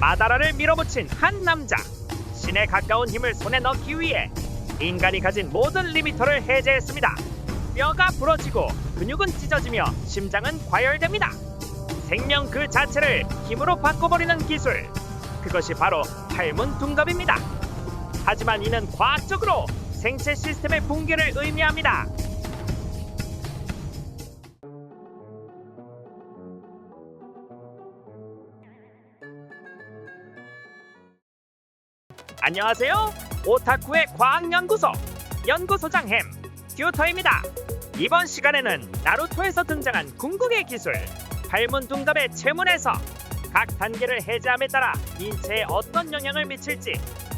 마다라를 밀어붙인 한 남자. 신에 가까운 힘을 손에 넣기 위해 인간이 가진 모든 리미터를 해제했습니다. 뼈가 부러지고 근육은 찢어지며 심장은 과열됩니다. 생명 그 자체를 힘으로 바꿔버리는 기술. 그것이 바로 팔문 둔갑입니다. 하지만 이는 과학적으로 생체 시스템의 붕괴를 의미합니다. 안녕하세요. 오타쿠의 과학연구소 연구소장 햄 튜터입니다. 이번 시간에는 나루토에서 등장한 궁극의 기술 팔문 둔갑의 체문에서 각 단계를 해제함에 따라 인체에 어떤 영향을 미칠지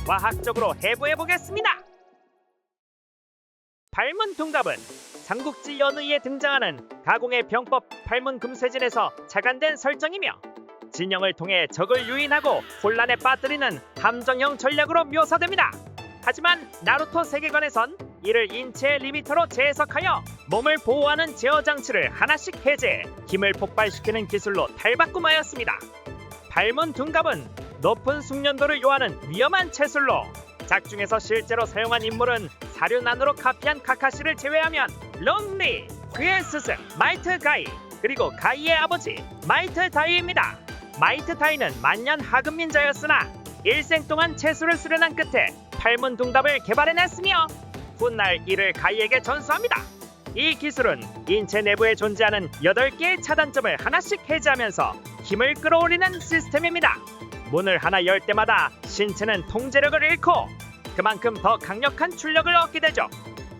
과학적으로 해부해 보겠습니다. 팔문 둔갑은 삼국지 연의에 등장하는 가공의 병법 팔문 금쇄진에서 착안된 설정이며 진영을 통해 적을 유인하고 혼란에 빠뜨리는 함정형 전략으로 묘사됩니다. 하지만 나루토 세계관에선 이를 인체의 리미터로 재해석하여 몸을 보호하는 제어 장치를 하나씩 해제해 힘을 폭발시키는 기술로 탈바꿈하였습니다. 발문 둔갑은 높은 숙련도를 요하는 위험한 채술로 작중에서 실제로 사용한 인물은 사륜안으로 카피한 카카시를 제외하면 롱리, 그의 스승 마이트 가이, 그리고 가이의 아버지 마이트 다이입니다. 마이트 다이는 만년 하급민자였으나 일생 동안 채술을 수련한 끝에 팔문 둔갑을 개발해냈으며 훗날 이를 가이에게 전수합니다. 이 기술은 인체 내부에 존재하는 8개의 차단점을 하나씩 해제하면서 힘을 끌어올리는 시스템입니다. 문을 하나 열 때마다 신체는 통제력을 잃고 그만큼 더 강력한 출력을 얻게 되죠.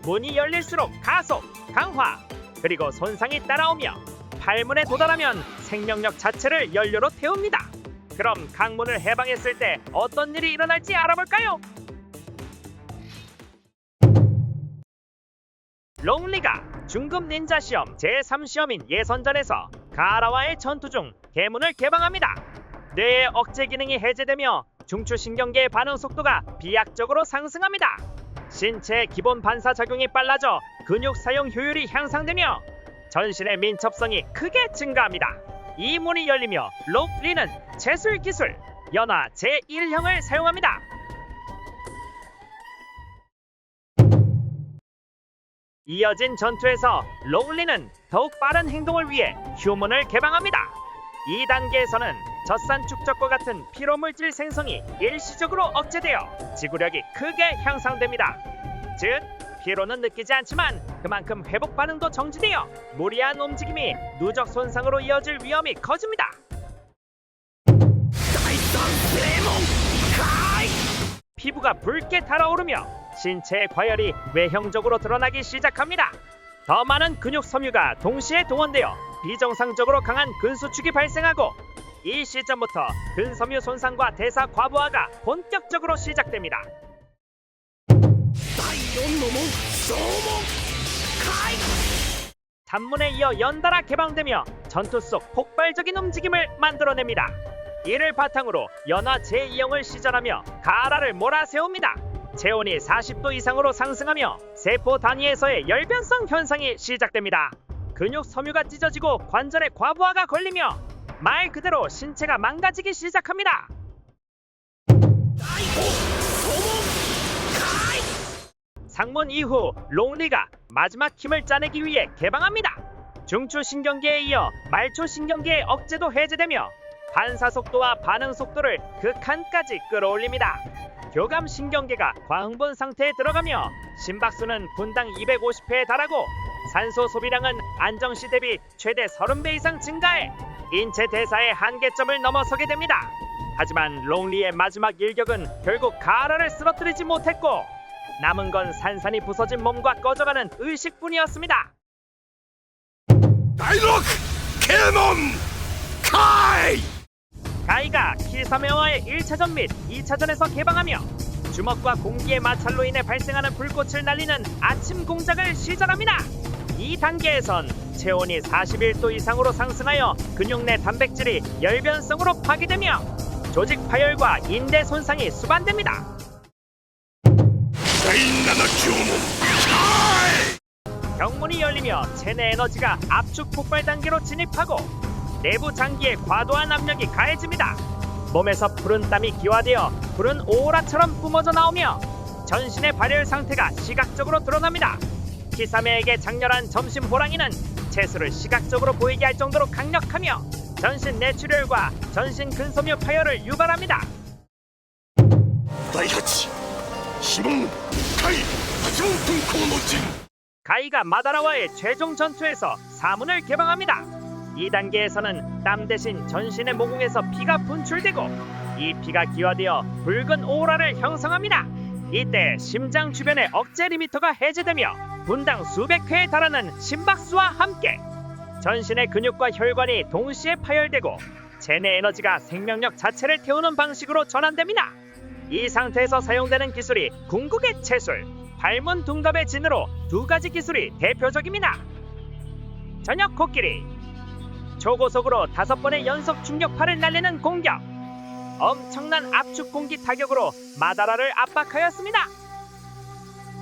문이 열릴수록 가속, 강화, 그리고 손상이 따라오며 팔문에 도달하면 생명력 자체를 연료로 태웁니다. 그럼 강문을 해방했을 때 어떤 일이 일어날지 알아볼까요? 롱리가 중급 닌자 시험 제3시험인 예선전에서 가라와의 전투 중 개문을 개방합니다. 뇌의 억제 기능이 해제되며 중추신경계의 반응 속도가 비약적으로 상승합니다. 신체의 기본 반사 작용이 빨라져 근육 사용 효율이 향상되며 전신의 민첩성이 크게 증가합니다. 이 문이 열리며 록리는 제술 기술 연화 제1형을 사용합니다. 이어진 전투에서 록리는 더욱 빠른 행동을 위해 휴문을 개방합니다. 이 단계에서는 젖산 축적과 같은 피로물질 생성이 일시적으로 억제되어 지구력이 크게 향상됩니다. 즉, 피로는 느끼지 않지만 그만큼 회복 반응도 정지되어 무리한 움직임이 누적 손상으로 이어질 위험이 커집니다. 피부가 붉게 달아오르며 신체의 과열이 외형적으로 드러나기 시작합니다. 더 많은 근육 섬유가 동시에 동원되어 비정상적으로 강한 근수축이 발생하고 이 시점부터 근섬유 손상과 대사 과부하가 본격적으로 시작됩니다. 단문에 이어 연달아 개방되며 전투 속 폭발적인 움직임을 만들어냅니다. 이를 바탕으로 연화 제2형을 시전하며 가라를 몰아세웁니다. 체온이 40도 이상으로 상승하며 세포 단위에서의 열변성 현상이 시작됩니다. 근육 섬유가 찢어지고 관절에 과부하가 걸리며 말 그대로 신체가 망가지기 시작합니다. 상문 이후 롱리가 마지막 힘을 짜내기 위해 개방합니다. 중추신경계에 이어 말초신경계의 억제도 해제되며 반사 속도와 반응 속도를 극한까지 끌어올립니다. 교감신경계가 과흥분 상태에 들어가며 심박수는 분당 250회에 달하고 산소 소비량은 안정시 대비 최대 30배 이상 증가해 인체 대사의 한계점을 넘어서게 됩니다. 하지만 롱리의 마지막 일격은 결국 가라를 쓰러뜨리지 못했고 남은 건 산산이 부서진 몸과 꺼져가는 의식뿐이었습니다. 다이록 캐논 카이 가이가 키사메와의 1차전 및 2차전에서 개방하며 주먹과 공기의 마찰로 인해 발생하는 불꽃을 날리는 아침 공작을 시전합니다. 이 단계에선 체온이 41도 이상으로 상승하여 근육 내 단백질이 열변성으로 파괴되며 조직 파열과 인대 손상이 수반됩니다. 병문이 열리며 체내 에너지가 압축 폭발 단계로 진입하고 내부 장기에 과도한 압력이 가해집니다. 몸에서 푸른 땀이 기화되어 푸른 오라처럼 뿜어져 나오며 전신의 발열 상태가 시각적으로 드러납니다. 키사메에게 장렬한 점심 호랑이는 채소를 시각적으로 보이게 할 정도로 강력하며 전신 내출혈과 전신 근섬유 파열을 유발합니다. 다이하치 기본 카이 정통 코노지 가이가 마다라와의 최종 전투에서 사문을 개방합니다. 2단계에서는 땀 대신 전신의 모공에서 피가 분출되고 이 피가 기화되어 붉은 오라를 형성합니다. 이때 심장 주변의 억제 리미터가 해제되며 분당 수백 회에 달하는 심박수와 함께 전신의 근육과 혈관이 동시에 파열되고 체내 에너지가 생명력 자체를 태우는 방식으로 전환됩니다. 이 상태에서 사용되는 기술이 궁극의 채술, 발문 둔갑의 진으로 두 가지 기술이 대표적입니다. 저녁 코끼리, 초고속으로 다섯 번의 연속 충격파를 날리는 공격, 엄청난 압축 공기 타격으로 마다라를 압박하였습니다.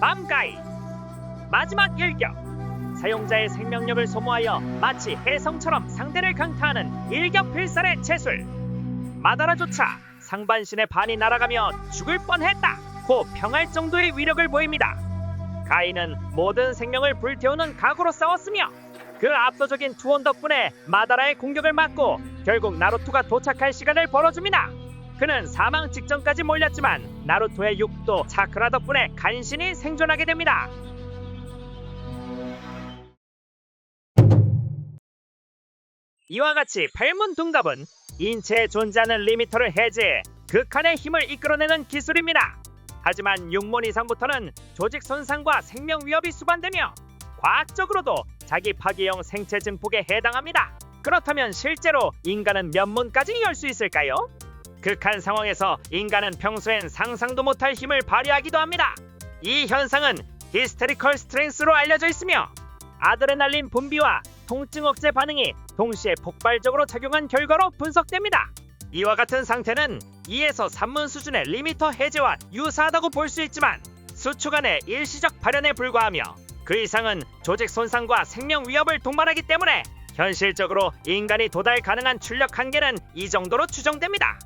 밤가이, 마지막 일격, 사용자의 생명력을 소모하여 마치 해성처럼 상대를 강타하는 일격 필살의 채술. 마다라조차 상반신의 반이 날아가며 죽을 뻔했다. 고 평할 정도의 위력을 보입니다. 가인은 모든 생명을 불태우는 각오로 싸웠으며 그 압도적인 투혼 덕분에 마다라의 공격을 막고 결국 나루토가 도착할 시간을 벌어줍니다. 그는 사망 직전까지 몰렸지만 나루토의 육도 차크라 덕분에 간신히 생존하게 됩니다. 이와 같이 팔문 둔갑은 인체에 존재하는 리미터를 해제해 극한의 힘을 이끌어내는 기술입니다. 하지만 6문 이상부터는 조직 손상과 생명 위협이 수반되며 과학적으로도 자기 파괴형 생체 증폭에 해당합니다. 그렇다면 실제로 인간은 몇 문까지 열 수 있을까요? 극한 상황에서 인간은 평소엔 상상도 못할 힘을 발휘하기도 합니다. 이 현상은 히스테리컬 스트렝스로 알려져 있으며 아드레날린 분비와 통증 억제 반응이 동시에 폭발적으로 작용한 결과로 분석됩니다. 이와 같은 상태는 2에서 3문 수준의 리미터 해제와 유사하다고 볼 수 있지만 수초간의 일시적 발현에 불과하며 그 이상은 조직 손상과 생명 위협을 동반하기 때문에 현실적으로 인간이 도달 가능한 출력 한계는 이 정도로 추정됩니다.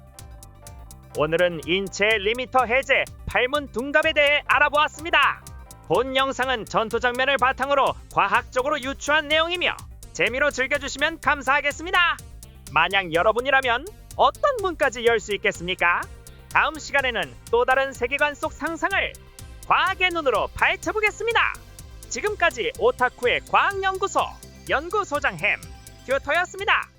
오늘은 인체의 리미터 해제 팔문 둔갑에 대해 알아보았습니다. 본 영상은 전투 장면을 바탕으로 과학적으로 유추한 내용이며 재미로 즐겨주시면 감사하겠습니다. 만약 여러분이라면 어떤 문까지 열 수 있겠습니까? 다음 시간에는 또 다른 세계관 속 상상을 과학의 눈으로 파헤쳐보겠습니다. 지금까지 오타쿠의 과학연구소 연구소장 햄 튜터였습니다.